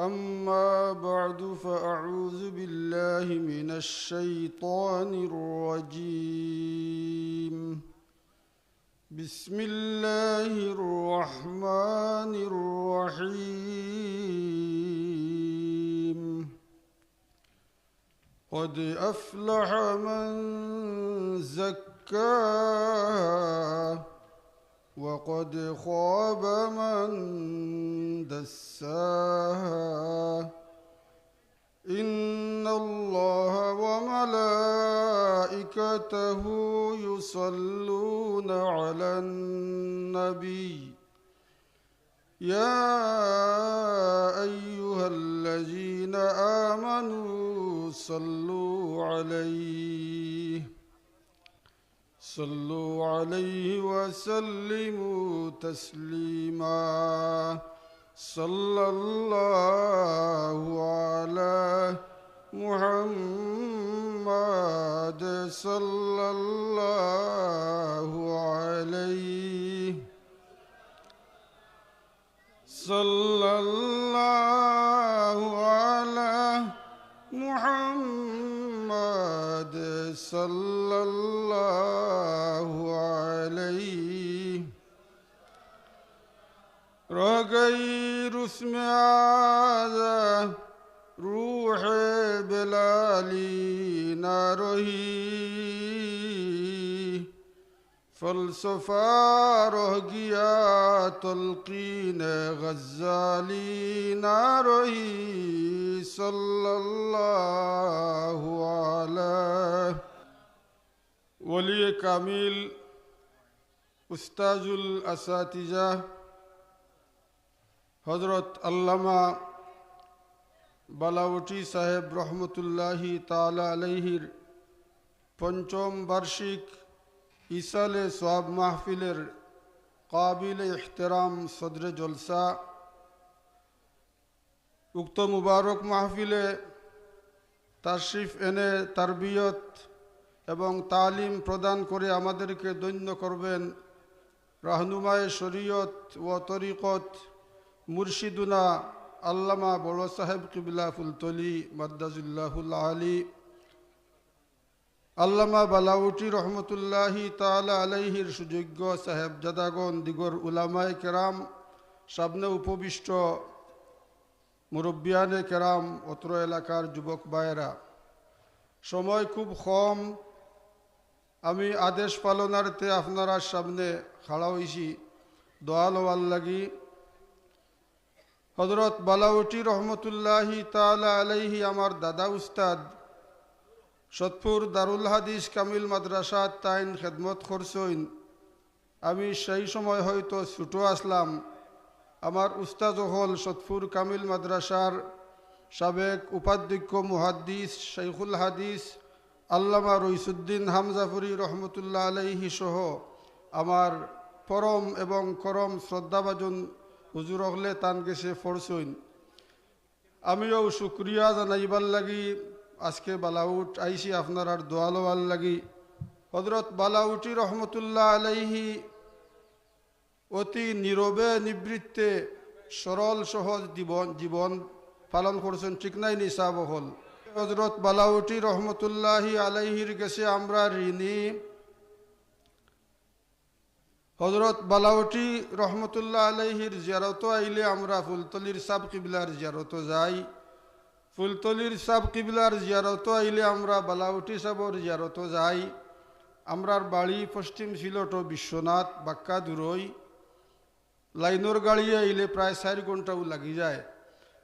أما بعد فأعوذ بالله من الشيطان الرجيم. بسم الله الرحمن الرحيم. قد أفلح من زكاها وقد خاب من دساها. إن الله وملائكته يصلون على النبي. يا أيها الذين آمنوا صلوا عليه. صلوا عليه وسلموا تسليما. صلى الله على محمد. صلى الله عليه. صلى الله على محمد. صلى الله عليه. رغير اسم هذا روح بلالي ناره. فلسفا رهجيا تلقينا غزالينا رهي صلى الله على ولي كامل أستاذ الأساتذة حضرت علامہ صاحب সাহেব রহমতুল্লাহি তালা আলহির পঞ্চম বার্ষিক ইসালে সোয়াব মাহফিলের কাবিল ইহতেরাম সদরে জলসা, উক্ত মুবারক মাহফিলে তাশরিফ এনে তারবিয়ত এবং তালিম প্রদান করে আমাদেরকে দৈন্য করবেন রাহনুমায় শরীয়ত ও তরিকত মুর্শিদুনা আল্লামা বড় সাহেব কিবিলা ফুলতলি মাদ্দাজুল্লাহুল আলী। আল্লামা বালাউটি রহমতুল্লাহি তালা আলাইহির সুযোগ্য সাহেব জাদাগন দিগর উলামায় কেরাম, সামনে উপবিষ্ট মুরব্বিয়ানে কেরাম, অত্র এলাকার যুবক ভাইয়েরা। সময় খুব কম। আমি আদেশ পালনার্থে আপনারা সামনে খাড়া হয়েছি দোয়াল ওয়াল লাগি। হজরত বালাউটি রহমতুল্লাহি তালা আলাইহি, আমার দাদা উস্তাদ সতপুর দারুল হাদিস কামিল মাদ্রাসাত তাইন খেদমত করছইন আমি সেই সময় হয়তো ছুটো আসলাম। আমার উস্তাদ হল সতপুর কামিল মাদ্রাসার সাবেক উপাধ্যক্ষ মুহাদ্দিস শৈখুল হাদিস, আল্লামা রইসুদ্দিন হামজাফুরি রহমতুল্লাহ আলাইহি সহ আমার পরম এবং করম শ্রদ্ধাভাজন হুজুর হলে তান গেছে ফরসইন আমিও শুক্রিয়া জানাইবার লাগি আজকে বালাউট আইসি, আপনার আর দোয়ালোয়াল লাগি। হজরত বালাউটি রহমতুল্লাহ আলাইহি অতি নীরবে, নিবৃত্তে, সরল, সহজ জীবন জীবন পালন করছেন, ঠিক নাই নিসাব হল। হজরত বালাউটি রহমতুল্লাহি আলাইহির গেছে আমরা ঋণী। হজরত বালাউটি রহমতুল্লাহ আলাইহির জিয়ারত আইলে আমরা ফুলতলির সাব কিবিলার জিয়ারত যাই। ফুলতলির সাব কিবিলার জিয়ারত আইলে আমরা বালাউটি সাবর জিয়ারত যাই। আমরার বাড়ি পশ্চিম সিলট বিশ্বনাথ, বাক্কা দূরই। লাইনোর গাড়ি আইলে প্রায় চার ঘন্টাও লাগি যায়।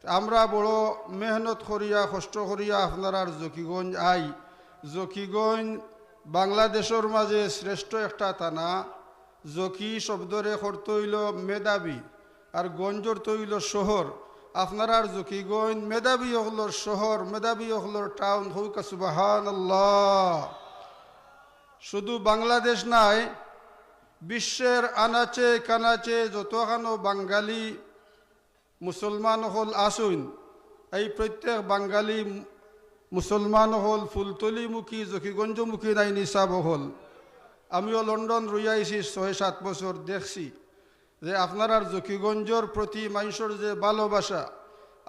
আমরা বড় মেহনত করিয়া, কষ্ট করিয়া আপনার জকিগঞ্জ আই। জকিগঞ্জ বাংলাদেশের মাঝে শ্রেষ্ঠ একটা থানা। জকি শব্দরে করতে হইল মেধাবী আর গঞ্জর তৈল শহর। আপনার আর জকিগঞ্জ মেধাবী হলর শহর, মেধাবী হলর টাউন হৌকা সুবাহান শুধু বাংলাদেশ নাই, বিশ্বের আনাচে কানাচে যতখানো বাঙালি মুসলমান হল আসুন, এই প্রত্যেক বাঙালি মুসলমান হল ফুলতলিমুখী, জকিগঞ্জমুখী নাই নিচাব হল। আমিও লন্ডন রইয়াইছি ছয় সাত বছর দেখছি। যে আপনার জকিগঞ্জর প্রতি মানুষের যে ভালোবাসা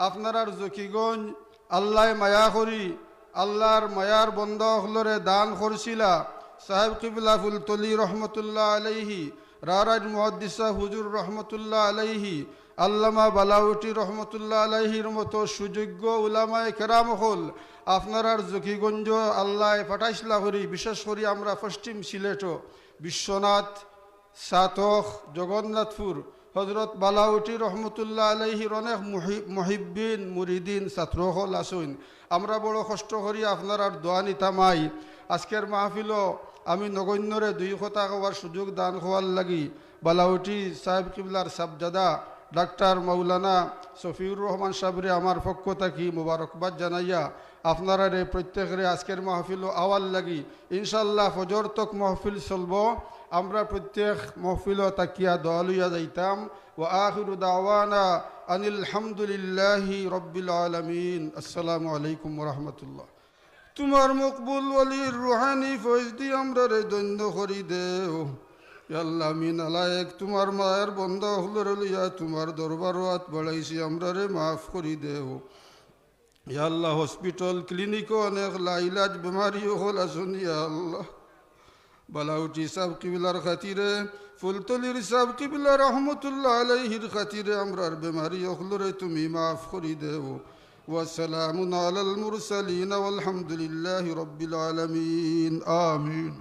আপনারার জকিগঞ্জ আল্লাহ মায়া করি, আল্লাহর মায়ার বন্ধ হলরে দান করছিলা। সাহেব কিবলা ফুলতলি রহমতুল্লাহ আলাইহি, রারাজ মুহাদ্দিসা হুজুর রহমতুল্লাহ আলাইহি, আল্লামা বালাউটি রহমতুল্লাহ আলাইহির মতো সুযোগ্য উলামায় কেরাম হল আপনারার জকিগঞ্জ আল্লাহ ফাটাইসলা করি বিশেষ করি আমরা পশ্চিম সিলেট বিশ্বনাথ সাতক জগন্নাথপুর, হজরত বালাউটি রহমতুল্লাহ আলাইহির অনেক মুহি- মুহিব্বিন মুরিদিন ছাত্রহল আসুন আমরা বড় কষ্ট করি আপনার আর দোয়া নিতামাই আজকের মাহফিল আমি নগণ্যরে দুই কথা হওয়ার সুযোগ দান হওয়ার লাগি। বালাউটি সাহেব কিবলার সাবজাদা, ডাক্তার মৌলানা শফিউর রহমান সাবরে আমার পক্ষ থাকি মুবারকবাদ জানাইয়া আপনারা রে প্রত্যেকের আজকের মাহফিল আওয়াল লাগি। ইনশাল্লাহ ফজর তক মাহফিল চলব। আমরা প্রত্যেক মহফিল তাকিয়া দোয়া লইয়া যাইতাম। ও আখিরু দাওয়ানা আনিল হামদুলিল্লাহি রব্বিল আলমিন। আসসালামু আলাইকুম রহমতুল্লাহ। তোমার মকবুল ওলির রুহানি ফৈজ দি আমরা রে দৈন্য করি দেও। আল্লাহ মিন আলায়েক তোমার মায়ের বন্ধ হলরে লইয়া তোমার দরবার বাড়াইছি, আমরা রে মাফ করি দেও। ইয়া আল্লাহ হসপিটাল ক্লিনিকও অনেক লাইলাজ বেমারিও হল আসুন ইয়া আল্লাহ বালাউটি সাহ কিবিলার খাতিরে ফুলতলির সাহ কিবিলা রহমতুল্লাহ আলাইহির খাতিরে আমরার বেমারি অখলরে তুমি মাফ করি দেও ওয়াসালামুন আলাল মুরসালিন والحمد لله رب العالمين آمين